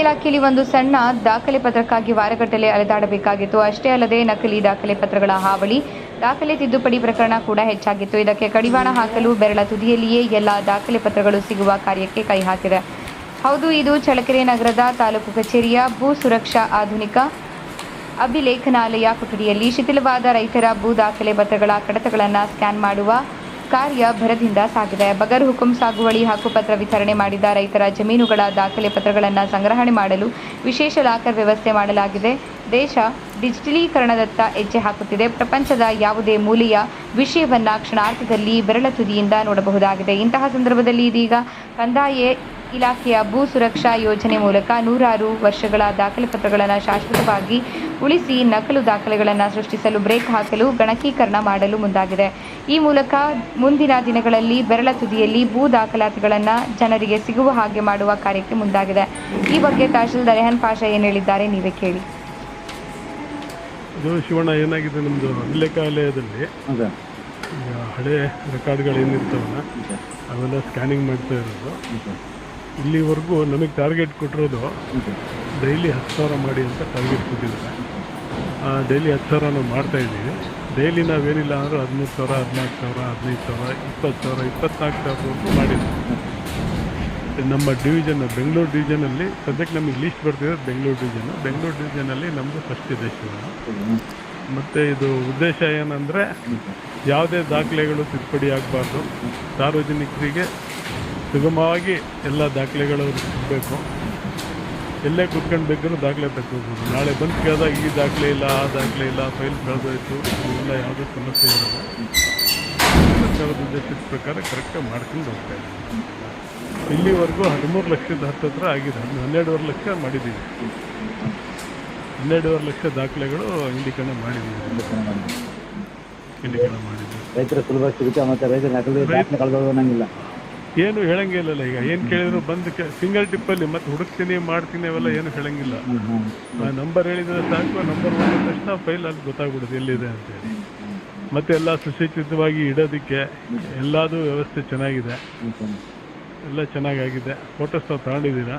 ಇಲಾಖೆಯಲ್ಲಿ ಒಂದು ಸಣ್ಣ ದಾಖಲೆ ಪತ್ರಕ್ಕಾಗಿ ವಾರಗಟ್ಟಲೆ ಅಲೆದಾಡಬೇಕಾಗಿತ್ತು. ಅಷ್ಟೇ ಅಲ್ಲದೆ ನಕಲಿ ದಾಖಲೆ ಪತ್ರಗಳ ಹಾವಳಿ, ದಾಖಲೆ ತಿದ್ದುಪಡಿ ಪ್ರಕರಣ ಕೂಡ ಹೆಚ್ಚಾಗಿತ್ತು. ಇದಕ್ಕೆ ಕಡಿವಾಣ ಹಾಕಲು ಬೆರಳ ತುದಿಯಲ್ಲಿಯೇ ಎಲ್ಲ ದಾಖಲೆ ಪತ್ರಗಳು ಸಿಗುವ ಕಾರ್ಯಕ್ಕೆ ಕೈ ಹಾಕಿದೆ. ಹೌದು, ಇದು ಚಳಕೆರೆ ನಗರದ ತಾಲೂಕು ಕಚೇರಿಯ ಭೂ ಸುರಕ್ಷಾ ಆಧುನಿಕ ಅಭಿಲೇಖನಾಲಯ ಕೊಠಡಿಯಲ್ಲಿ ಶಿಥಿಲವಾದ ರೈತರ ಭೂ ದಾಖಲೆ ಪತ್ರಗಳ ಕಡತಗಳನ್ನು ಸ್ಕ್ಯಾನ್ ಮಾಡುವ ಕಾರ್ಯ ಭರದಿಂದ ಸಾಗಿದೆ. ಬಗರ್ ಹುಕುಂ ಸಾಗುವಳಿ ಹಕ್ಕುಪತ್ರ ವಿತರಣೆ ಮಾಡಿದ ರೈತರ ಜಮೀನುಗಳ ದಾಖಲೆ ಪತ್ರಗಳನ್ನು ಸಂಗ್ರಹಣೆ ಮಾಡಲು ವಿಶೇಷ ಲಾಕರ್ ವ್ಯವಸ್ಥೆ ಮಾಡಲಾಗಿದೆ. ದೇಶ ಡಿಜಿಟಲೀಕರಣದತ್ತ ಹೆಜ್ಜೆ ಹಾಕುತ್ತಿದೆ. ಪ್ರಪಂಚದ ಯಾವುದೇ ಮೂಲೆಯ ವಿಷಯವನ್ನು ಕ್ಷಣಾರ್ಥದಲ್ಲಿ ಬೆರಳ ತುದಿಯಿಂದ ನೋಡಬಹುದಾಗಿದೆ. ಇಂತಹ ಸಂದರ್ಭದಲ್ಲಿ ಇದೀಗ ಕಂದಾಯ ಇಲಾಖೆಯ ಭೂ ಸುರಕ್ಷಾ ಯೋಜನೆ ಮೂಲಕ ನೂರಾರು ವರ್ಷಗಳ ದಾಖಲೆ ಪತ್ರಗಳನ್ನು ಶಾಶ್ವತವಾಗಿ ಉಳಿಸಿ ನಕಲು ದಾಖಲೆಗಳನ್ನು ಸೃಷ್ಟಿಸಲು ಬ್ರೇಕ್ ಹಾಕಲು ಗಣಕೀಕರಣ ಮಾಡಲು ಮುಂದಾಗಿದೆ. ಈ ಮೂಲಕ ಮುಂದಿನ ದಿನಗಳಲ್ಲಿ ಬೆರಳ ತುದಿಯಲ್ಲಿ ಭೂ ದಾಖಲಾತಿಗಳನ್ನು ಜನರಿಗೆ ಸಿಗುವ ಹಾಗೆ ಮಾಡುವ ಕಾರ್ಯಕ್ಕೆ ಮುಂದಾಗಿದೆ. ಈ ಬಗ್ಗೆ ತಹಶೀಲ್ದಾರ್ ರೆಹನ್ ಪಾಷಾ ಏನು ಹೇಳಿದ್ದಾರೆ ನೀವೇ ಕೇಳಿ. ಶಿವಣ್ಣ ಏನಾಗಿದೆ ನಮ್ಮದು ಹಳೆ ರೆಕಾರ್ಡ್ಗಳು ಏನಿರ್ತಾವಲ್ಲ ಅವೆಲ್ಲ ಸ್ಕ್ಯಾನಿಂಗ್ ಮಾಡ್ತಾ ಇರೋದು. ಇಲ್ಲಿವರೆಗೂ ನಮಗೆ ಟಾರ್ಗೆಟ್ ಕೊಟ್ಟಿರೋದು ಡೈಲಿ ಹತ್ತು ಸಾವಿರ ಮಾಡಿ ಅಂತ ಟಾರ್ಗೆಟ್ ಕೊಟ್ಟಿದ್ದಾರೆ. ಡೈಲಿ ಹತ್ತು ಸಾವಿರ ನಾವು ಮಾಡ್ತಾ ಇದ್ದೀವಿ. ಡೈಲಿ ನಾವೇನಿಲ್ಲ ಅಂದರೆ ಹದಿಮೂರು ಸಾವಿರ ಹದಿನಾಲ್ಕು ಸಾವಿರ ಹದಿನೈದು ಸಾವಿರ ಇಪ್ಪತ್ತು ಸಾವಿರ ಇಪ್ಪತ್ನಾಲ್ಕು ಸಾವಿರವರೆಗೂ ಮಾಡಿದ್ದೀವಿ. ನಮ್ಮ ಡಿವಿಷನ್ ಬೆಂಗಳೂರು ಡಿವಿಷನಲ್ಲಿ ಸದ್ಯಕ್ಕೆ ನಮಗೆ ಲೀಸ್ಟ್ ಬರ್ತಿರೋದು ಬೆಂಗಳೂರು ಡಿವಿಷನ್ ಬೆಂಗಳೂರು ಡಿವಿಷನಲ್ಲಿ ನಮ್ಮದು ಫಸ್ಟ್ ಇದೆ. ಮತ್ತು ಇದು ಉದ್ದೇಶ ಏನಂದರೆ ಯಾವುದೇ ದಾಖಲೆಗಳು ತಿದ್ದುಪಡಿ ಆಗಬಾರ್ದು. ಸಾರ್ವಜನಿಕರಿಗೆ ಸುಗಮವಾಗಿ ಎಲ್ಲ ದಾಖಲೆಗಳು ಸಿಗಬೇಕು ಎಲ್ಲೇ ಕುತ್ಕೊಂಡು ಬೇಕಾದ್ರೂ ದಾಖಲೆ ತಗೋಬೋದು ನಾಳೆ ಬಂದು ಕೇಳಿದಾಗ ಈ ದಾಖಲೆ ಇಲ್ಲ, ಆ ದಾಖಲೆ ಇಲ್ಲ, ಫೈಲ್ ಕಳೆದೋಯ್ತು ಇವೆಲ್ಲ ಯಾವುದೇ ಸಮಸ್ಯೆ ಇರೋಲ್ಲ ಸರ್ಕಾರದ ಪ್ರಕಾರ ಕರೆಕ್ಟಾಗಿ ಮಾಡ್ಕೊಂಡು ಹೋಗ್ತಾ ಇದ್ದೀವಿ. ಇಲ್ಲಿವರೆಗೂ ಹದಿಮೂರು ಲಕ್ಷದ ಹತ್ತತ್ರ ಆಗಿದೆ. ಹನ್ನೆ- ಹನ್ನೆರಡೂವರೆ ಲಕ್ಷ ಮಾಡಿದ್ದೀವಿ. ಹನ್ನೆರಡುವರೆ ಲಕ್ಷ ದಾಖಲೆಗಳು ಇಂಡಿಕರಣ ಮಾಡಿದ್ದೀವಿ. ಇಂಡಿಕರಣ ಮಾಡಿದ್ದೀವಿ. ರೈತರ ಸುಲಭ ಸಿಗುತ್ತೆ, ಮತ್ತು ರೈತರ ದಾಖಲೆ ಕಳೆದೋದು ಏನು ಹೇಳಂಗಿಲ್ಲ ಈಗ. ಏನು ಕೇಳಿದ್ರು ಬಂದು ಸಿಂಗಲ್ ಟಿಪ್ಪಲ್ಲಿ ಮತ್ತೆ ಹುಡುಕ್ತೀನಿ, ಮಾಡ್ತೀನಿ ಅವೆಲ್ಲ ಏನು ಹೇಳಂಗಿಲ್ಲ. ಆ ನಂಬರ್ ಹೇಳಿದ್ರೆ ಸಾಕು ನಂಬರ್ ಬಂದ ತಕ್ಷಣ ಫೈಲ್ ಅಲ್ಲಿ ಗೊತ್ತಾಗ್ಬಿಡುತ್ತೆ ಎಲ್ಲಿದೆ ಅಂತೇಳಿ ಮತ್ತೆ ಎಲ್ಲ ಸುಸಜ್ಜಿತವಾಗಿ ಇಡೋದಕ್ಕೆ ಎಲ್ಲದೂ ವ್ಯವಸ್ಥೆ ಚೆನ್ನಾಗಿದೆ. ಎಲ್ಲ ಚೆನ್ನಾಗಾಗಿದೆ. ಫೋಟೋಸ್ ನಾವು ತಗೊಂಡಿದ್ದೀರಾ